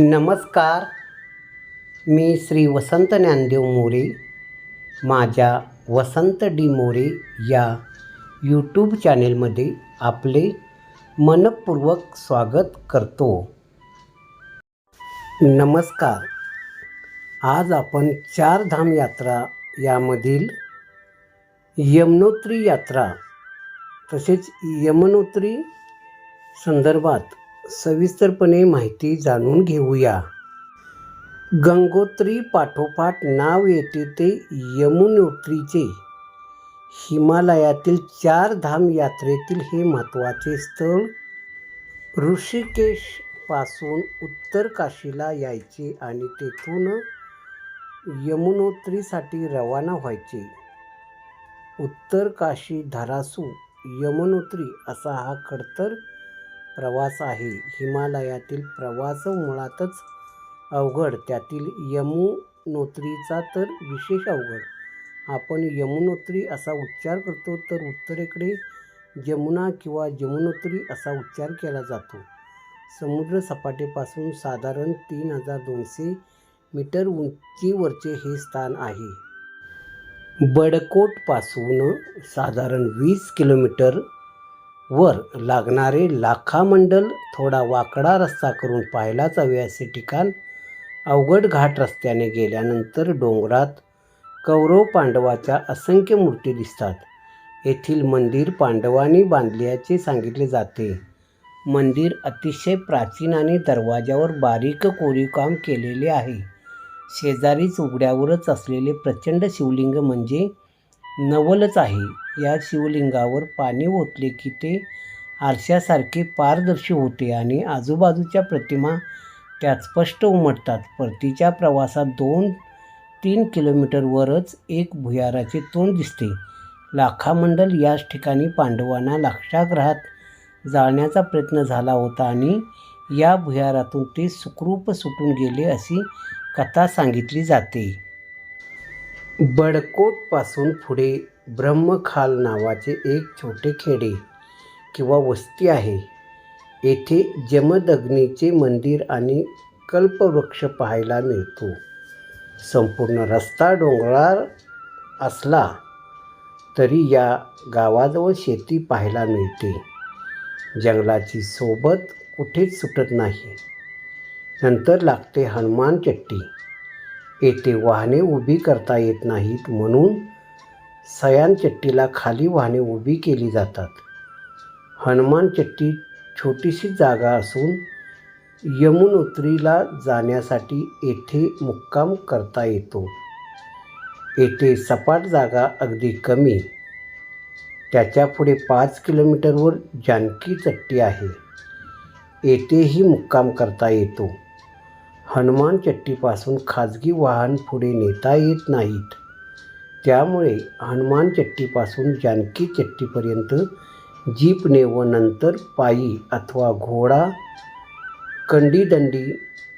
नमस्कार. मी श्री वसंत ज्ञानदेव मोरे माझ्या वसंत डी मोरे या यूट्यूब चॅनेलमध्ये आपले मनपूर्वक स्वागत करतो. नमस्कार. आज आपण चारधाम यात्रा यामधील यमुनोत्री यात्रा तसेच यमुनोत्री संदर्भात सविस्तरपणे माहिती जाणून घेऊया. गंगोत्री पाठोपाठ नाव येते ते यमुनोत्रीचे. हिमालयातील चार धाम यात्रेतील हे महत्त्वाचे स्थळ ऋषिकेशपासून उत्तर काशीला यायचे आणि तेथून यमुनोत्रीसाठी रवाना व्हायचे. उत्तर काशी धारासू यमुनोत्री असा हा खडतर प्रवास आहे. हिमालयातील प्रवास मुळातच अवघड त्यातील यमुनोत्रीचा तर विशेष अवघड. आपण यमुनोत्री असा उच्चार करतो तर उत्तरेकडे जमुना किंवा जमुनोत्री असा उच्चार केला जातो. समुद्र सपाटीपासून साधारण तीन हजार दोनशे मीटर उंचीवरचे हे स्थान आहे. बडकोटपासून साधारण वीस किलोमीटर वर लागणारे लाखामंडल थोडा वाकडा रस्ता करून पाहायलाच हवे असे ठिकाण अवघड घाट रस्त्याने गेल्यानंतर डोंगरात कौरव पांडवाच्या असंख्य मूर्ती दिसतात. येथील मंदिर पांडवांनी बांधल्याचे सांगितले जाते. मंदिर अतिशय प्राचीन आणि दरवाजावर बारीक कोरीवकाम केलेले आहे. शेजारीच उघड्यावरच असलेले प्रचंड शिवलिंग म्हणजे नवलच आहे. या शिवलिंगावर पाणी ओतले की ते आरशासारखे पारदर्शी होते आणि आजूबाजूच्या प्रतिमा त्यात स्पष्ट उमटतात. परतीच्या प्रवासात दोन तीन किलोमीटरवरच एक भुयाराचे तोंड दिसते. लाखामंडल याच ठिकाणी पांडवांना लाक्षाग्रहात जाळण्याचा प्रयत्न झाला होता आणि या भुयारातून ते सुखरूप सुटून गेले अशी कथा सांगितली जाते. बडकोटपासून पुढे ब्रह्मखाल नावाचे एक छोटे खेडे किंवा वस्ती आहे. येथे जमदग्नीचे मंदिर आणि कल्पवृक्ष पाहायला मिळतो. संपूर्ण रस्ता डोंगराळ असला तरी या गावाजवळ शेती पाहायला मिळते. जंगलाची सोबत कुठेच सुटत नाही. नंतर लागते हनुमान चट्टी. येथे वाहने उभी करता येत नाहीत म्हणून सयानचट्टीला खाली वाहने उभी केली जातात. हनुमानचट्टी छोटीशी जागा असून यमुनोत्रीला जाण्यासाठी येथे मुक्काम करता येतो. येथे सपाट जागा अगदी कमी. त्याच्यापुढे पाच किलोमीटरवर जानकी चट्टी आहे. येथेही मुक्काम करता येतो. हनुमान चट्टीपासून खाजगी वाहन पुढे नेता येत नाहीत. त्यामुळे हनुमान चट्टीपासून जानकी चट्टीपर्यंत जीपने व नंतर पायी अथवा घोडा कंडीदंडी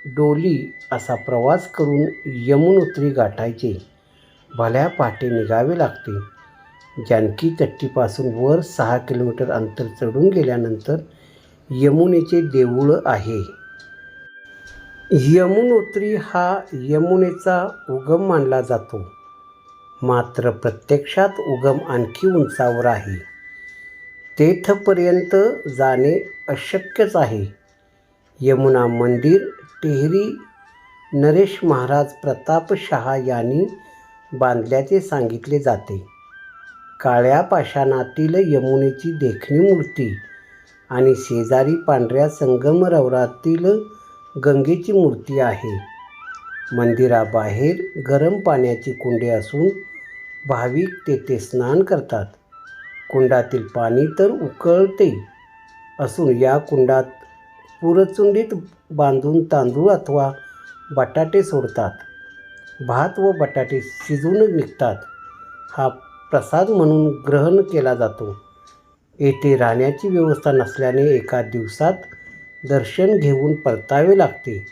डोली असा प्रवास करून यमुनोत्री गाठायचे. भल्या पहाटे निघावे लागते. जानकी चट्टीपासून वर सहा किलोमीटर अंतर चढून गेल्यानंतर यमुनेचे देऊळ आहे. यमुनोत्री हा यमुनेचा उगम मानला जातो. मात्र प्रत्यक्षात उगम आणखी उंचावर आहे. तेथपर्यंत जाणे अशक्यच आहे. यमुना मंदिर टेहरी नरेश महाराज प्रताप शहा यांनी बांधल्याचे सांगितले जाते. काळ्या पाषाणातील यमुनेची देखणी मूर्ती आणि शेजारी पांढऱ्या संगमरवरातील गंगेची मूर्ती आहे. मंदिराबाहेर गरम पाण्याची कुंडे असून भाविक तेथे स्नान करतात. कुंडातील पाणी तर उकळते असून या कुंडात पुरचुंडीत बांधून तांदूळ अथवा बटाटे सोडतात. भात व बटाटे शिजून निघतात. हा प्रसाद म्हणून ग्रहण केला जातो. येथे राहण्याची व्यवस्था नसल्याने एका दिवसात दर्शन घेऊन परतावे लागते.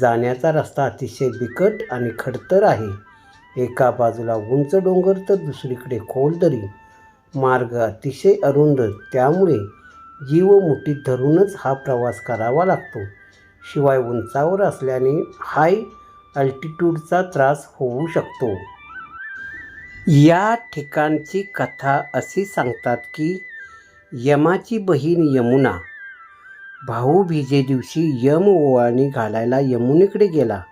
जाण्याचा रस्ता अतिशय बिकट आणि खडतर आहे. एका बाजूला उंच डोंगर तर दुसरीकडे खोल दरी. मार्ग अतिशय अरुंद त्यामुळे जीव मुठीत धरूनच हा प्रवास करावा लागतो. शिवाय उंचावर असल्याने हाय अल्टिट्यूडचा त्रास होऊ शकतो. या ठिकाणची कथा अशी सांगतात की यमाची बहीण यमुना भाऊबीजे दिवशी यम ओवाळणी घालायला यमुनेकडे गेला.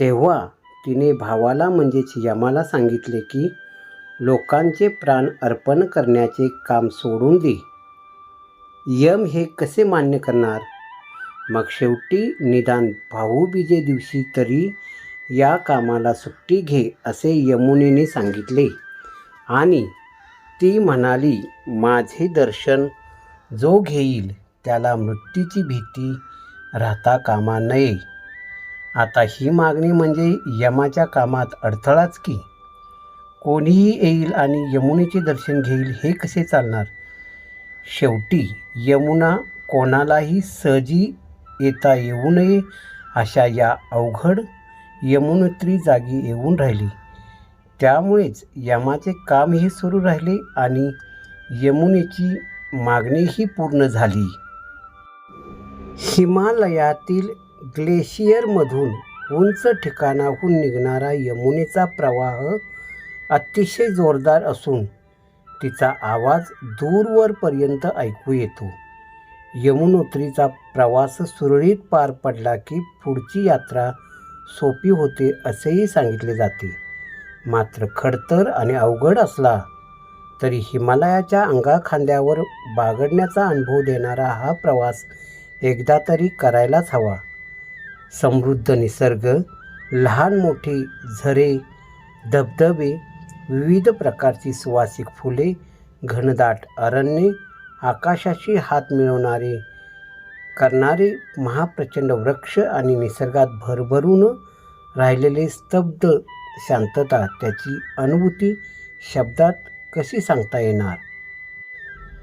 तेव्हा तिने भावाला म्हणजेच यमाला सांगितले की लोकांचे प्राण अर्पण करण्याचे काम सोडून दे. यम हे कसे मान्य करणार? मग शेवटी निदान भाऊबीजे दिवशी तरी या कामाला सुट्टी घे असे यमुनेने सांगितले. आणि ती म्हणाली माझे दर्शन जो घेईल त्याला मृत्यूची भीती राहता कामा नये. आता ही मागणी म्हणजे यमाच्या कामात अडथळाच की? कोणीही येईल आणि यमुनेचे दर्शन घेईल हे कसे चालणार? शेवटी यमुना कोणालाही सहजी येता येऊ नये अशा या अवघड यमुनोत्री जागी येऊन राहिली. त्यामुळेच यमाचे कामही सुरू राहिले आणि यमुनेची मागणीही पूर्ण झाली. हिमालयातील ग्लेशियरमधून उंच ठिकाणाहून निघणारा यमुनेचा प्रवाह अतिशय जोरदार असून तिचा आवाज दूरवरपर्यंत ऐकू येतो. यमुनोत्रीचा प्रवास सुरळीत पार पडला की पुढची यात्रा सोपी होते असेही सांगितले जाते. मात्र खडतर आणि अवघड असला तरी हिमालयाच्या अंगाखांद्यावर बागडण्याचा अनुभव देणारा हा प्रवास एकदा तरी करायलाच हवा. समृद्ध निसर्ग लहान मोठे झरे धबधबे विविध प्रकारची सुवासिक फुले घनदाट अरण्ये आकाशाशी हात मिळवणारे करणारे महाप्रचंड वृक्ष आणि निसर्गात भरभरून राहिलेले स्तब्ध शांतता त्याची अनुभूती शब्दात कशी सांगता येणार?